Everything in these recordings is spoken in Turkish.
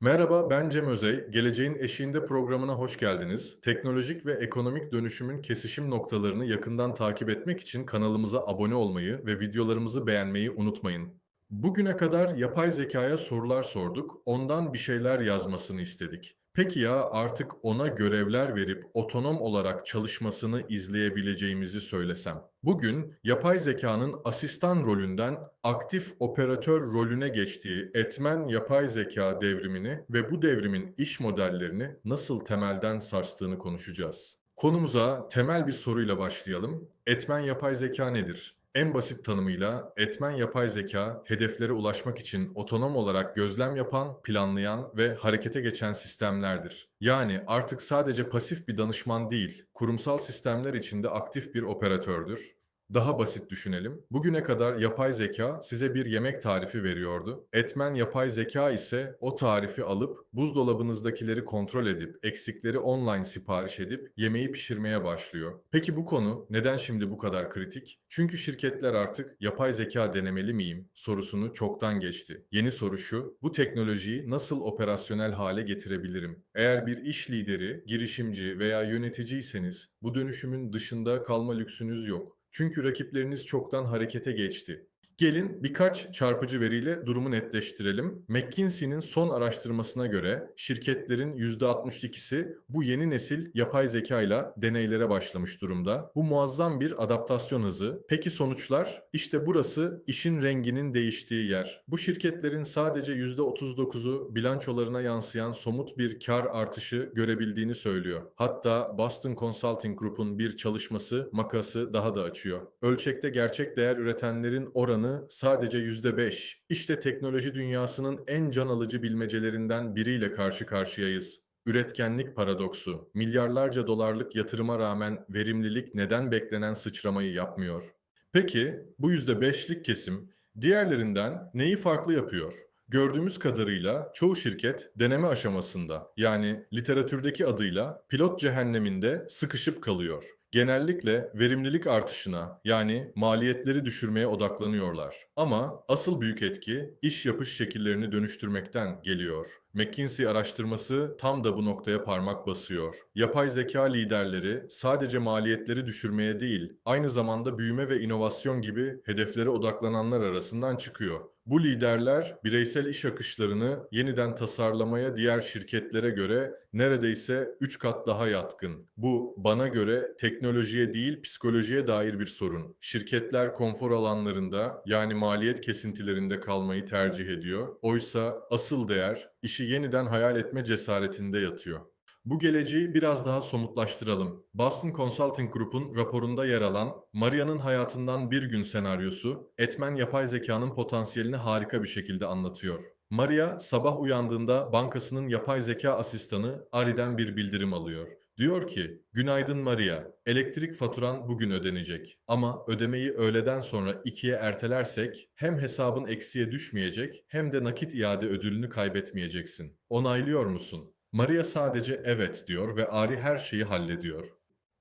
Merhaba, ben Cem Özey. Geleceğin Eşiğinde programına hoş geldiniz. Teknolojik ve ekonomik dönüşümün kesişim noktalarını yakından takip etmek için kanalımıza abone olmayı ve videolarımızı beğenmeyi unutmayın. Bugüne kadar yapay zekaya sorular sorduk, ondan bir şeyler yazmasını istedik. Peki ya artık ona görevler verip otonom olarak çalışmasını izleyebileceğimizi söylesem? Bugün yapay zekanın asistan rolünden aktif operatör rolüne geçtiği etmen yapay zeka devrimini ve bu devrimin iş modellerini nasıl temelden sarstığını konuşacağız. Konumuza temel bir soruyla başlayalım. Etmen yapay zeka nedir? En basit tanımıyla etmen yapay zeka hedeflere ulaşmak için otonom olarak gözlem yapan, planlayan ve harekete geçen sistemlerdir. Yani artık sadece pasif bir danışman değil, kurumsal sistemler içinde aktif bir operatördür. Daha basit düşünelim. Bugüne kadar yapay zeka size bir yemek tarifi veriyordu. Etmen yapay zeka ise o tarifi alıp buzdolabınızdakileri kontrol edip eksikleri online sipariş edip yemeği pişirmeye başlıyor. Peki bu konu neden şimdi bu kadar kritik? Çünkü şirketler artık yapay zeka denemeli miyim sorusunu çoktan geçti. Yeni soru şu, bu teknolojiyi nasıl operasyonel hale getirebilirim? Eğer bir iş lideri, girişimci veya yöneticiyseniz bu dönüşümün dışında kalma lüksünüz yok. Çünkü rakipleriniz çoktan harekete geçti. Gelin birkaç çarpıcı veriyle durumu netleştirelim. McKinsey'nin son araştırmasına göre şirketlerin %62'si bu yeni nesil yapay zeka ile deneylere başlamış durumda. Bu muazzam bir adaptasyon hızı. Peki sonuçlar? İşte burası işin renginin değiştiği yer. Bu şirketlerin sadece %39'u bilançolarına yansıyan somut bir kar artışı görebildiğini söylüyor. Hatta Boston Consulting Group'un bir çalışması makası daha da açıyor. Ölçekte gerçek değer üretenlerin oranı sadece %5. İşte teknoloji dünyasının en can alıcı bilmecelerinden biriyle karşı karşıyayız. Üretkenlik paradoksu. Milyarlarca dolarlık yatırıma rağmen verimlilik neden beklenen sıçramayı yapmıyor? Peki bu %5'lik kesim diğerlerinden neyi farklı yapıyor? Gördüğümüz kadarıyla çoğu şirket deneme aşamasında yani literatürdeki adıyla pilot cehenneminde sıkışıp kalıyor. Genellikle verimlilik artışına yani maliyetleri düşürmeye odaklanıyorlar. Ama asıl büyük etki iş yapış şekillerini dönüştürmekten geliyor. McKinsey araştırması tam da bu noktaya parmak basıyor. Yapay zeka liderleri sadece maliyetleri düşürmeye değil, aynı zamanda büyüme ve inovasyon gibi hedeflere odaklananlar arasından çıkıyor. Bu liderler bireysel iş akışlarını yeniden tasarlamaya diğer şirketlere göre neredeyse 3 kat daha yatkın. Bu bana göre teknolojiye değil psikolojiye dair bir sorun. Şirketler konfor alanlarında yani maliyet kesintilerinde kalmayı tercih ediyor. Oysa asıl değer işi yeniden hayal etme cesaretinde yatıyor. Bu geleceği biraz daha somutlaştıralım. Boston Consulting Group'un raporunda yer alan Maria'nın hayatından bir gün senaryosu, etmen yapay zekanın potansiyelini harika bir şekilde anlatıyor. Maria sabah uyandığında bankasının yapay zeka asistanı Ari'den bir bildirim alıyor. Diyor ki, günaydın Maria, elektrik faturan bugün ödenecek. Ama ödemeyi öğleden sonra ikiye ertelersek hem hesabın eksiye düşmeyecek hem de nakit iade ödülünü kaybetmeyeceksin. Onaylıyor musun? Maria sadece evet diyor ve Ari her şeyi hallediyor.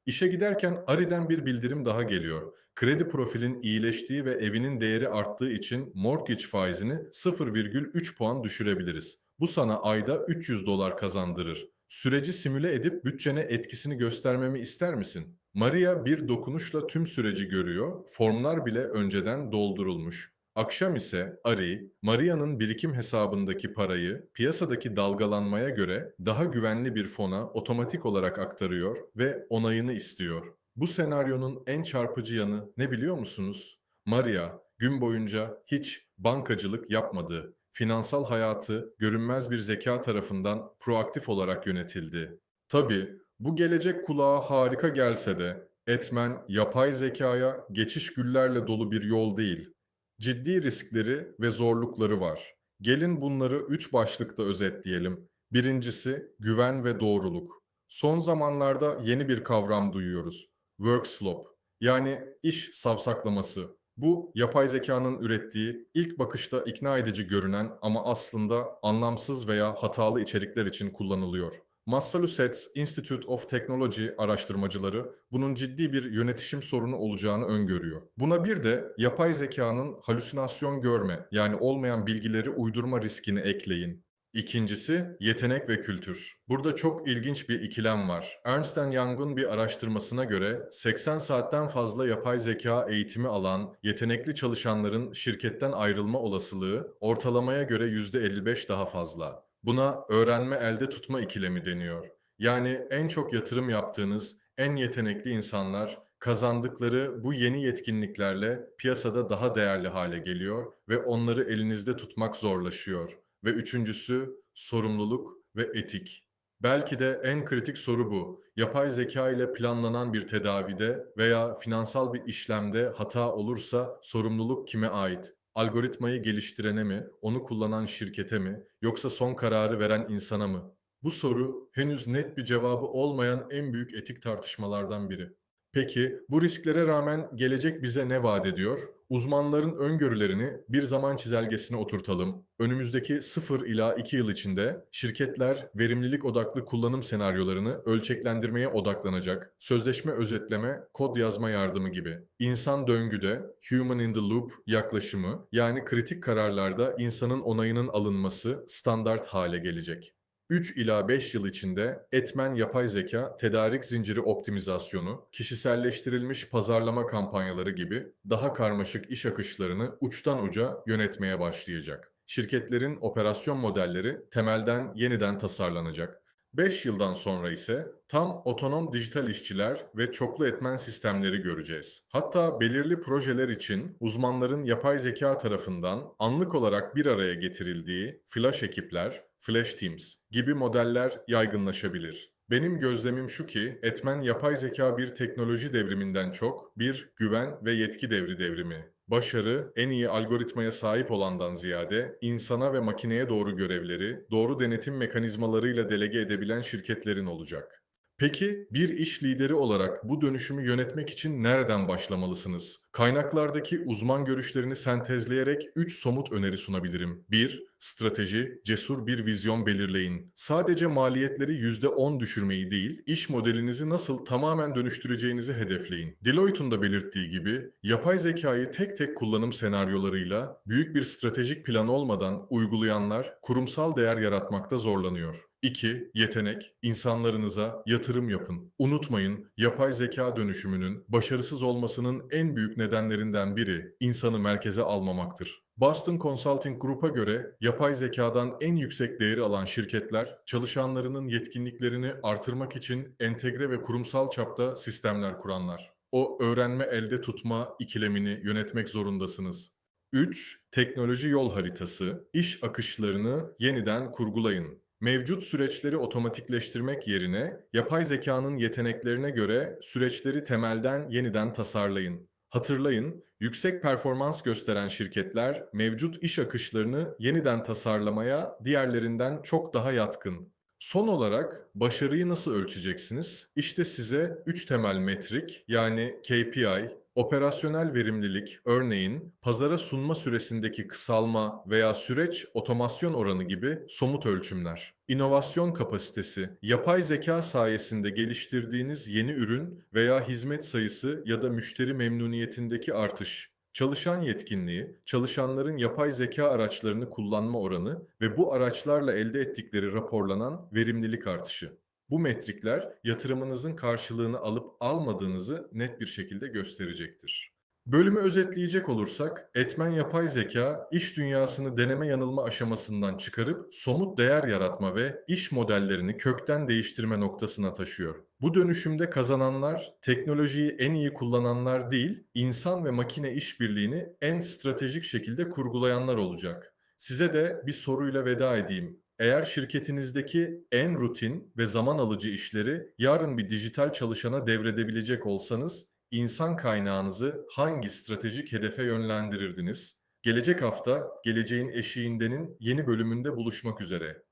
İşe giderken Ari'den bir bildirim daha geliyor. Kredi profilin iyileştiği ve evinin değeri arttığı için mortgage faizini 0,3 puan düşürebiliriz. Bu sana ayda 300 dolar kazandırır. Süreci simüle edip bütçene etkisini göstermemi ister misin? Maria bir dokunuşla tüm süreci görüyor, formlar bile önceden doldurulmuş. Akşam ise Ari, Maria'nın birikim hesabındaki parayı piyasadaki dalgalanmaya göre daha güvenli bir fona otomatik olarak aktarıyor ve onayını istiyor. Bu senaryonun en çarpıcı yanı ne biliyor musunuz? Maria gün boyunca hiç bankacılık yapmadı. Finansal hayatı görünmez bir zeka tarafından proaktif olarak yönetildi. Tabii bu gelecek kulağa harika gelse de etmen yapay zekaya geçiş güllerle dolu bir yol değil. Ciddi riskleri ve zorlukları var. Gelin bunları üç başlıkta özetleyelim. Birincisi güven ve doğruluk. Son zamanlarda yeni bir kavram duyuyoruz. Work slop yani iş savsaklaması. Bu yapay zekanın ürettiği ilk bakışta ikna edici görünen ama aslında anlamsız veya hatalı içerikler için kullanılıyor. Massachusetts Institute of Technology araştırmacıları bunun ciddi bir yönetişim sorunu olacağını öngörüyor. Buna bir de yapay zekanın halüsinasyon görme yani olmayan bilgileri uydurma riskini ekleyin. İkincisi yetenek ve kültür. Burada çok ilginç bir ikilem var. Ernst Young'un bir araştırmasına göre 80 saatten fazla yapay zeka eğitimi alan yetenekli çalışanların şirketten ayrılma olasılığı ortalamaya göre %55 daha fazla. Buna öğrenme elde tutma ikilemi deniyor. Yani en çok yatırım yaptığınız en yetenekli insanlar kazandıkları bu yeni yetkinliklerle piyasada daha değerli hale geliyor ve onları elinizde tutmak zorlaşıyor. Ve üçüncüsü sorumluluk ve etik. Belki de en kritik soru bu. Yapay zeka ile planlanan bir tedavide veya finansal bir işlemde hata olursa sorumluluk kime ait? Algoritmayı geliştirene mi, onu kullanan şirkete mi, yoksa son kararı veren insana mı? Bu soru henüz net bir cevabı olmayan en büyük etik tartışmalardan biri. Peki bu risklere rağmen gelecek bize ne vaat ediyor? Uzmanların öngörülerini bir zaman çizelgesine oturtalım. Önümüzdeki 0 ila 2 yıl içinde şirketler verimlilik odaklı kullanım senaryolarını ölçeklendirmeye odaklanacak. Sözleşme özetleme, kod yazma yardımı gibi. İnsan döngüde, human in the loop yaklaşımı yani kritik kararlarda insanın onayının alınması standart hale gelecek. 3 ila 5 yıl içinde etmen yapay zeka, tedarik zinciri optimizasyonu, kişiselleştirilmiş pazarlama kampanyaları gibi daha karmaşık iş akışlarını uçtan uca yönetmeye başlayacak. Şirketlerin operasyon modelleri temelden yeniden tasarlanacak. 5 yıldan sonra ise tam otonom dijital işçiler ve çoklu etmen sistemleri göreceğiz. Hatta belirli projeler için uzmanların yapay zeka tarafından anlık olarak bir araya getirildiği flash ekipler, Flash Teams gibi modeller yaygınlaşabilir. Benim gözlemim şu ki, etmen yapay zeka bir teknoloji devriminden çok bir güven ve yetki devri devrimi. Başarı, en iyi algoritmaya sahip olandan ziyade insana ve makineye doğru görevleri, doğru denetim mekanizmalarıyla delege edebilen şirketlerin olacak. Peki bir iş lideri olarak bu dönüşümü yönetmek için nereden başlamalısınız? Kaynaklardaki uzman görüşlerini sentezleyerek 3 somut öneri sunabilirim. 1. Strateji, cesur bir vizyon belirleyin. Sadece maliyetleri %10 düşürmeyi değil, iş modelinizi nasıl tamamen dönüştüreceğinizi hedefleyin. Deloitte'un da belirttiği gibi, yapay zekayı tek tek kullanım senaryolarıyla büyük bir stratejik plan olmadan uygulayanlar kurumsal değer yaratmakta zorlanıyor. 2. Yetenek. İnsanlarınıza yatırım yapın. Unutmayın, yapay zeka dönüşümünün başarısız olmasının en büyük nedenlerinden biri insanı merkeze almamaktır. Boston Consulting Group'a göre yapay zekadan en yüksek değeri alan şirketler çalışanlarının yetkinliklerini artırmak için entegre ve kurumsal çapta sistemler kuranlar. O öğrenme elde tutma ikilemini yönetmek zorundasınız. 3. Teknoloji yol haritası. İş akışlarını yeniden kurgulayın. Mevcut süreçleri otomatikleştirmek yerine yapay zekanın yeteneklerine göre süreçleri temelden yeniden tasarlayın. Hatırlayın, yüksek performans gösteren şirketler mevcut iş akışlarını yeniden tasarlamaya diğerlerinden çok daha yatkın. Son olarak başarıyı nasıl ölçeceksiniz? İşte size 3 temel metrik yani KPI, operasyonel verimlilik, örneğin pazara sunma süresindeki kısalma veya süreç otomasyon oranı gibi somut ölçümler. İnovasyon kapasitesi, yapay zeka sayesinde geliştirdiğiniz yeni ürün veya hizmet sayısı ya da müşteri memnuniyetindeki artış. Çalışan yetkinliği, çalışanların yapay zeka araçlarını kullanma oranı ve bu araçlarla elde ettikleri raporlanan verimlilik artışı. Bu metrikler yatırımınızın karşılığını alıp almadığınızı net bir şekilde gösterecektir. Bölümü özetleyecek olursak, etmen yapay zeka, iş dünyasını deneme yanılma aşamasından çıkarıp somut değer yaratma ve iş modellerini kökten değiştirme noktasına taşıyor. Bu dönüşümde kazananlar, teknolojiyi en iyi kullananlar değil, insan ve makine işbirliğini en stratejik şekilde kurgulayanlar olacak. Size de bir soruyla veda edeyim. Eğer şirketinizdeki en rutin ve zaman alıcı işleri yarın bir dijital çalışana devredebilecek olsanız insan kaynağınızı hangi stratejik hedefe yönlendirirdiniz? Gelecek hafta Geleceğin Eşiğinden'in yeni bölümünde buluşmak üzere.